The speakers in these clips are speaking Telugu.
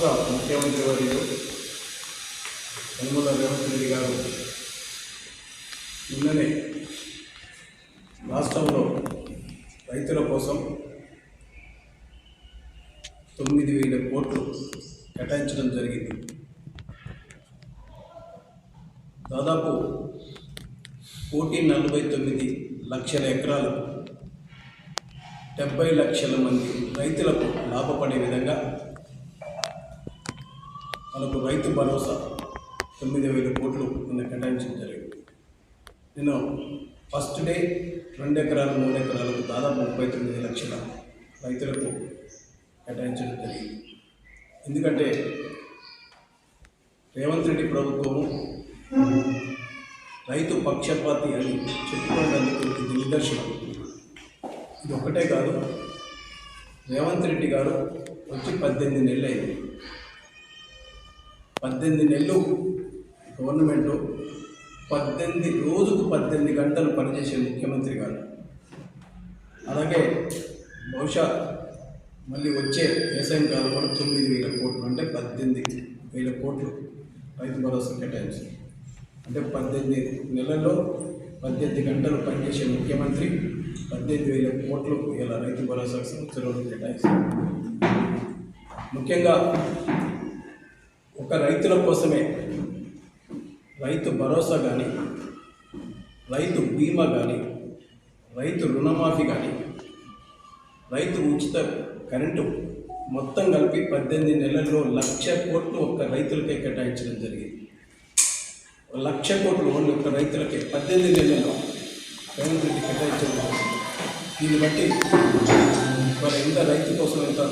రాష్ట్ర ముఖ్యమంత్రి వర్యులు యనమల రేవంత్ రెడ్డి గారు నిన్ననే రాష్ట్రంలో రైతుల కోసం తొమ్మిది వేల కోట్లు కేటాయించడం జరిగింది. దాదాపు కోటి నలభై తొమ్మిది లక్షల ఎకరాలు డెబ్బై లక్షల మంది రైతులకు లాభపడే విధంగా మనకు రైతు భరోసా తొమ్మిది వేల కోట్లు నిన్న కేటాయించడం జరిగింది. నేను ఫస్ట్ డే రెండు ఎకరాలు మూడు ఎకరాలకు దాదాపు ముప్పై తొమ్మిది లక్షల రైతులకు కేటాయించడం జరిగింది. ఎందుకంటే రేవంత్ రెడ్డి ప్రభుత్వము రైతు పక్షపాతి అని చెప్పుకోవడానికి ఇది నిదర్శనం. ఇది ఒకటే కాదు రేవంత్ రెడ్డి గారు వచ్చి పద్దెనిమిది నెలలు అయింది పద్దెనిమిది నెలలు గవర్నమెంట్ పద్దెనిమిది రోజుకు పద్దెనిమిది గంటలు పనిచేసే ముఖ్యమంత్రి గారు. అలాగే బహుశా మళ్ళీ వచ్చే వ్యవసాయం కాలం కూడా తొమ్మిది వేల కోట్లు అంటే పద్దెనిమిది వేల కోట్లు రైతు భరోసా కేటాయించారు. అంటే పద్దెనిమిది నెలల్లో పద్దెనిమిది గంటలు పనిచేసే ముఖ్యమంత్రి పద్దెనిమిది వేల కోట్లు ఇలా రైతు భరోసా సంవత్సరంలో కేటాయిస్తారు. ముఖ్యంగా ఒక్క రైతుల కోసమే. రైతు భరోసా కానీ రైతు బీమా కానీ రైతు రుణమాఫీ కానీ రైతు ఉచిత కరెంటు మొత్తం కలిపి పద్దెనిమిది నెలల్లో లక్ష కోట్లు ఒక్క రైతులకే కేటాయించడం జరిగింది. లక్ష కోట్లు ఓన్లీ ఒక్క రైతులకే పద్దెనిమిది నెలల్లో రేవంత్ రెడ్డి కేటాయించడం జరిగింది. దీన్ని బట్టి మరి ఎంత రైతు కోసం ఎంత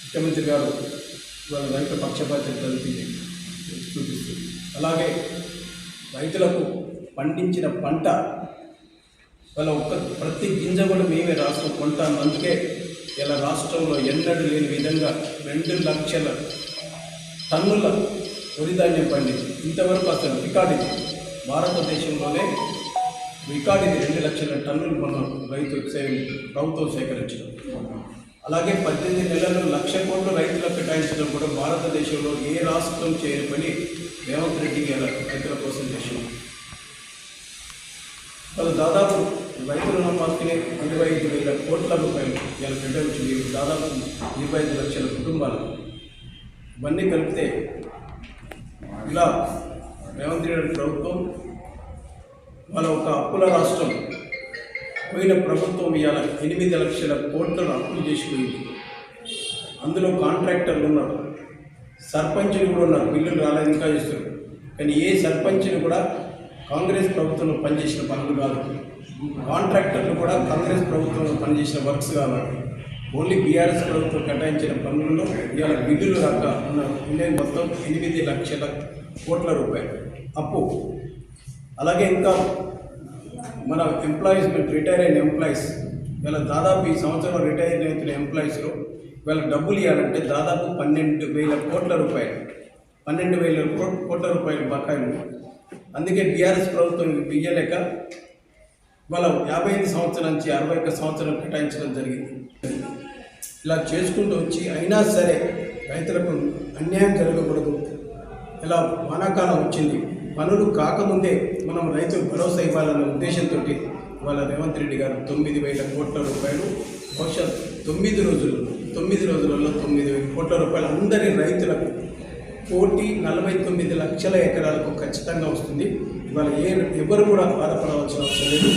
ముఖ్యమంత్రి గారు వాళ్ళ రైతు పక్షపాతం జరుగుతుంది చూపిస్తుంది. అలాగే రైతులకు పండించిన పంట వాళ్ళ ఒక్క ప్రతి గింజ కూడా మేమే రాష్ట్రం కొంటాం అందుకే ఇలా రాష్ట్రంలో ఎన్నడూ లేని విధంగా రెండు లక్షల టన్నుల వరిధాన్యం పండింది. ఇంతవరకు అసలు రికార్డు ఇది. భారతదేశంలోనే రికార్డు ఇది. రెండు లక్షల టన్నులు మనం రైతు సే- ప్రభుత్వం సేకరించడం. అలాగే పద్దెనిమిది నెలలు లక్ష కోట్లు రైతులకు కేటాయించడం కూడా భారతదేశంలో ఏ రాష్ట్రం చేయని పని రేవంత్ రెడ్డి గారు రైతుల కోసం చేసింది వాళ్ళు దాదాపు రైతుల రుణమాఫీని ఇరవై ఐదు వేల కోట్ల రూపాయలు ఇవాళ కేటాయించింది. దాదాపు ఇరవై ఐదు లక్షల కుటుంబాలు. ఇవన్నీ కలిపితే ఇలా రేవంత్ రెడ్డి ప్రభుత్వం వాళ్ళ ఒక అప్పుల రాష్ట్రం పోయిన ప్రభుత్వం ఇవాళ ఎనిమిది లక్షల కోట్లను అప్పులు చేసిపోయింది. అందులో కాంట్రాక్టర్లు ఉన్నారు. సర్పంచులు కూడా ఉన్నారు. బిల్లులు రాలేదు ఇంకా చేస్తారు కానీ ఏ సర్పంచ్ని కూడా కాంగ్రెస్ ప్రభుత్వంలో పనిచేసిన పనులు కాదు. కాంట్రాక్టర్లు కూడా కాంగ్రెస్ ప్రభుత్వంలో పనిచేసిన వర్క్స్ కాదు. ఓన్లీ బీఆర్ఎస్ ప్రభుత్వం కేటాయించిన పనులలో ఇవాళ బిల్లులు రాక ఉన్న ఉన్నాయి మొత్తం ఎనిమిది లక్షల కోట్ల రూపాయలు. అప్పు. అలాగే ఇంకా మన ఎంప్లాయీస్ రిటైర్ అయిన ఎంప్లాయీస్ వీళ్ళ దాదాపు ఈ సంవత్సరం రిటైర్ అవుతున్న ఎంప్లాయీస్లో వీళ్ళ డబ్బులు ఇవ్వాలంటే దాదాపు పన్నెండు వేల కోట్ల రూపాయలు పన్నెండు వేల కోట్ల రూపాయలు బకాయిలు అందుకే బీఆర్ఎస్ ప్రభుత్వం ఇవ్వలేక వాళ్ళ యాభై ఐదు సంవత్సరం నుంచి అరవై ఒక్క సంవత్సరం కేటాయించడం జరిగింది. ఇలా చేసుకుంటూ వచ్చి అయినా సరే రైతులకు అన్యాయం జరగకూడదు. ఇలా వానాకాలం వచ్చింది. పనులు కాకముందే మనం రైతులకు భరోసా ఇవ్వాలన్న ఉద్దేశంతో ఇవాళ రేవంత్ రెడ్డి గారు తొమ్మిది వేల కోట్ల రూపాయలు బహుశా తొమ్మిది రోజులు తొమ్మిది రోజులలో తొమ్మిది వేల కోట్ల రూపాయలు అందరి రైతులకు కోటి నలభై తొమ్మిది లక్షల ఎకరాలకు ఖచ్చితంగా వస్తుంది. ఇవాళ ఏ ఎవరు కూడా బాధపడవలసిన అవసరం లేదు.